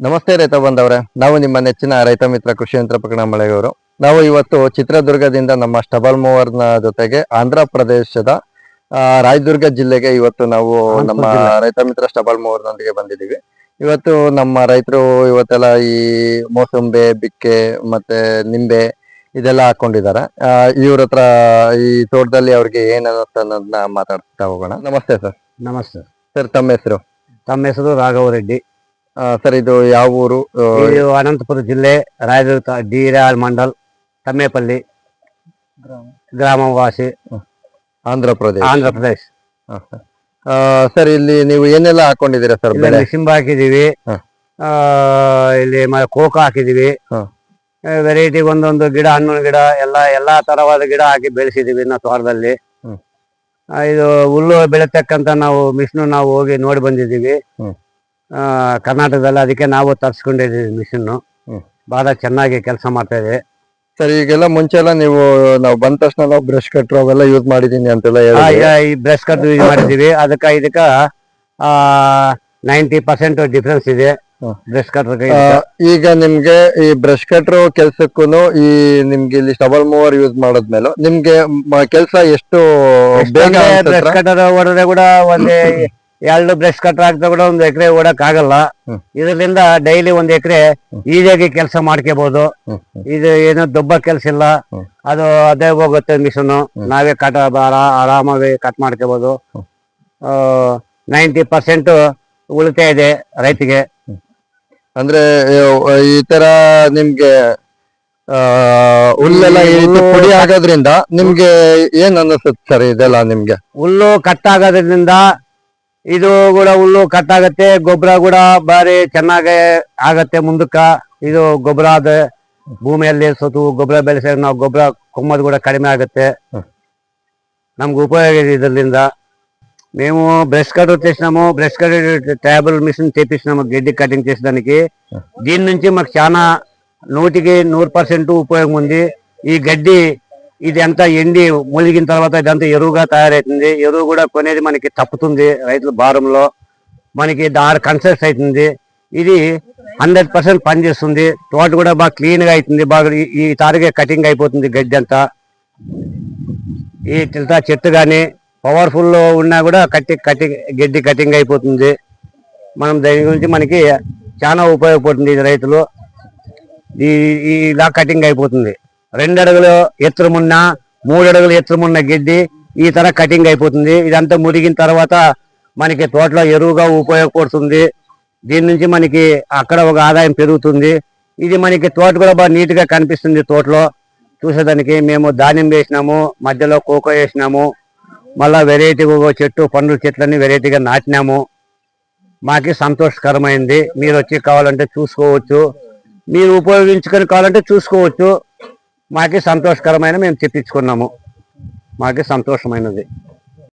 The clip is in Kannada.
ನಮಸ್ತೆ ರೈತ ಬಂದವ್ರೆ. ನಾವು ನಿಮ್ಮ ನೆಚ್ಚಿನ ರೈತ ಮಿತ್ರ ಕೃಷಿ ಯಂತ್ರ ಪ್ರಕರಣ ಮಳೆಗವರು ನಾವು ಇವತ್ತು ಚಿತ್ರದುರ್ಗದಿಂದ ನಮ್ಮ ಸ್ಟಬಲ್ ಮೂವರ್ನ ಜೊತೆಗೆ ಆಂಧ್ರ ಪ್ರದೇಶದ ಆ, ರಾಯದುರ್ಗ ಜಿಲ್ಲೆಗೆ ಇವತ್ತು ನಾವು ನಮ್ಮ ರೈತ ಮಿತ್ರ ಸ್ಟಬಲ್ ಮೂವರ್ನೊಂದಿಗೆ ಬಂದಿದ್ದೀವಿ. ಇವತ್ತು ನಮ್ಮ ರೈತರು ಇವತ್ತೆಲ್ಲ ಈ ಮೋಸಂಬೆ ಬಿಕ್ಕೆ ಮತ್ತೆ ನಿಂಬೆ ಇದೆಲ್ಲ ಹಾಕೊಂಡಿದ್ದಾರೆ. ಇವ್ರ ಹತ್ರ ಈ ತೋಟದಲ್ಲಿ ಅವ್ರಿಗೆ ಏನಂತ ಅನ್ನೋದನ್ನ ಮಾತಾಡ್ತಾ ಹೋಗೋಣ. ನಮಸ್ತೆ ಸರ್. ನಮಸ್ತೆ. ಸರ್ ತಮ್ಮ ಹೆಸರು? ತಮ್ಮ ಹೆಸರು ರಾಘವ ರೆಡ್ಡಿ. ಸರ್ ಇದು ಯಾವ ಊರು ಇದು ಅನಂತಪುರ ಜಿಲ್ಲೆ ರಾಯದುರ್ಗ ತಾ- ಡೀರಾಳ್ ಮಂಡಲ್ ತಮ್ಮೇಪಲ್ಲಿ ಗ್ರಾಮವಾಸಿ ಆಂಧ್ರ ಪ್ರದೇಶ ಆಂಧ್ರ ಪ್ರದೇಶ ಹ, ಹ. ಆ, ಸರ್ ಇಲ್ಲಿ ನೀವು ಏನೆಲ್ಲ ಹಾಕೊಂಡಿದ್ದೀರಾ ಸರ್ ಇಲ್ಲಿ ಬೆಳೆ ಸಿಂಬ ಹಾಕಿದೀವಿ ಹ. ಆ, ಇಲ್ಲಿ ಮ- ಕೋಕ ಹಾಕಿದೀವಿ ಹ. ವೆರೈಟಿ ಒಂದೊಂದು ಗಿಡ ಹಣ್ಣು ಗಿಡ ಎಲ್ಲ ಎಲ್ಲಾ ತರವಾದ ಗಿಡ ಹಾಕಿ ಬೆಳೆಸಿದೀವಿ ನಾವು ತೋಟದಲ್ಲಿ ಹ್ಮ್. ಆ, ಇದು ಹುಲ್ಲು ಬೆಳೆತಕ್ಕಂತ ನಾವು ಮಿಷನ್ ನಾವು ಹೋಗಿ ನೋಡಿ ಬಂದಿದ್ದೀವಿ ಹ್ಮ್. ಆ, ಕರ್ನಾಟಕದಲ್ಲಿ ಅದಕ್ಕೆ ನಾವು ತರ್ಸ್ಕೊಂಡಿದ್ದೀವಿ ಮಿಷಿನ್. ಬಹಳ ಚೆನ್ನಾಗಿ ಕೆಲಸ ಮಾಡ್ತಾ ಇದೆ. ಸರ್ ಈಗೆಲ್ಲ ಮುಂಚೆ ಎಲ್ಲ ನೀವು ನಾವು ಬಂದ ತಕ್ಷಣ ನಾವು ಬ್ರಷ್ ಕಟ್ರು ಅವೆಲ್ಲ ಯೂಸ್ ಮಾಡಿದೀನಿ ಅಂತೆಲ್ಲ ಈ ಬ್ರಷ್ ಕಟ್ ಯೂಸ್ ಮಾಡಿದೀವಿ ಅದಕ್ಕ ಇದಕ್ಕ ನೈಂಟಿ ಪರ್ಸೆಂಟ್ ಡಿಫ್ರೆನ್ಸ್ ಇದೆ ಬ್ರಷ್ ಕಟ್ ಆ, ಈಗ ನಿಮ್ಗೆ ಈ ಬ್ರಷ್ ಕಟ್ರ್ ಕೆಲ್ಸಕ್ಕೂ ಈ ನಿಮ್ಗೆ ಇಲ್ಲಿ ಸ್ಟಬಲ್ ಮೂವರ್ ಯೂಸ್ ಮಾಡಿದ್ಮೇಲೆ ನಿಮ್ಗೆ ಕೆಲಸ ಎಷ್ಟು ಬೇಗ ಬ್ರಷ್? ಕಟರ್ ಹೊಡೆದ್ರೆ ಕೂಡ ಒಂದ್ ಎರಡು ಬ್ರಷ್ ಕಟ್ ಹಾಕ್ತಾ ಕೂಡ ಒಂದ್ ಎಕರೆ ಓಡಕ್ ಆಗಲ್ಲ. ಇದರಿಂದ ಡೈಲಿ ಒಂದ್ ಎಕರೆ ಈಸಿಯಾಗಿ ಕೆಲಸ ಮಾಡ್ಕೋಬಹುದು. ಇದು ಏನೋ ದೊಬ್ಬ ಕೆಲಸ ಇಲ್ಲ. ಅದು ಅದೇ ಹೋಗುತ್ತೆ ಮಿಷನ್ ನಾವೇ ಕಟ್ ಆರಾಮಾಗಿ ಕಟ್ ಮಾಡ್ಕೋಬಹುದು. ನೈಂಟಿ ಪರ್ಸೆಂಟ್ ಉಳಿತಾಯ ಇದೆ ರೈತಿಗೆ. ಅಂದ್ರೆ ಈ ತರ ನಿಮ್ಗೆ ಹುಲ್ಲೆಲ್ಲ ಪುಡಿ ಆಗೋದ್ರಿಂದ ನಿಮ್ಗೆ ಏನ್ ಅನ್ನಿಸುತ್ತೆ ಸರ್ ಇದೆಲ್ಲ ನಿಮ್ಗೆ? ಹುಲ್ಲು ಕಟ್ ಆಗೋದ್ರಿಂದ ಇದು ಕೂಡ ಹುಲ್ಲು ಕಟ್ ಆಗತ್ತೆ ಗೊಬ್ಬರ ಕೂಡ ಬಾರಿ ಚೆನ್ನಾಗಿ ಆಗತ್ತೆ ಮುಂದಕ್ಕ ಇದು ಗೊಬ್ಬರ ಅದ ಭೂಮಿಯಲ್ಲಿ ಸತು ಗೊಬ್ಬರ ಬೆಳೆಸಿದ್ರೆ ನಾವು ಗೊಬ್ಬರ ಕೊಮ್ಮದು ಕೂಡ ಕಡಿಮೆ ಆಗುತ್ತೆ ಹ್ಮ್. ನಮ್ಗೆ ಉಪಯೋಗ ಇದೆ ಇದರಿಂದ మేము బ్రష్ కట్ వచ్చేసినాము బ్రష్ కట్ టేబుల్ మిషన్ చేపించినాము గడ్డి కటింగ్ చేసేదానికి దీని నుంచి మాకు చాలా నూటికి నూరు పర్సెంట్ ఉపయోగం ఉంది ఈ గడ్డి ఇది అంతా ఎండి ములిగిన తర్వాత ఇదంతా ఎరువుగా తయారవుతుంది ఎరువు కూడా కొనేది మనకి తప్పుతుంది రైతుల భారంలో. మనకి దాని కన్సెస్ అవుతుంది. ఇది హండ్రెడ్ పర్సెంట్ పనిచేస్తుంది. తోట కూడా బాగా క్లీన్గా అవుతుంది. బాగా ఈ- తారుగా కటింగ్ అయిపోతుంది గడ్డి అంతా. ఈ తిల్తా చెట్టు కానీ పవర్ఫుల్ ఉన్నా కూడా కట్టి కటింగ్ గడ్డి కటింగ్ అయిపోతుంది. మనం దాని గురించి మనకి చాలా ఉపయోగపడుతుంది ఇది రైతులు ఈ ఇలా కటింగ్ అయిపోతుంది. రెండు అడుగులు ఎత్తుమున్న మూడు అడుగులు ఎత్తుమున్న గడ్డి ఈ తర కటింగ్ అయిపోతుంది. ఇదంతా మురిగిన తర్వాత మనకి తోటలో ఎరువుగా ఉపయోగపడుతుంది. దీని నుంచి మనకి అక్కడ ఒక ఆదాయం పెరుగుతుంది. ఇది మనకి తోట కూడా బాగా నీట్గా కనిపిస్తుంది తోటలో. చూసేదానికి మేము ధాన్యం వేసినాము మధ్యలో కోకో వేసినాము మళ్ళా వెరైటీ చెట్టు పండ్ల చెట్లన్నీ వెరైటీగా నాటినాము. మాకి సంతోషకరమైంది. మీరు వచ్చి కావాలంటే చూసుకోవచ్చు. మీరు ఉపయోగించుకొని కావాలంటే చూసుకోవచ్చు. మాకి సంతోషకరమైన మేము తెప్పించుకున్నాము. మాకి సంతోషమైనది.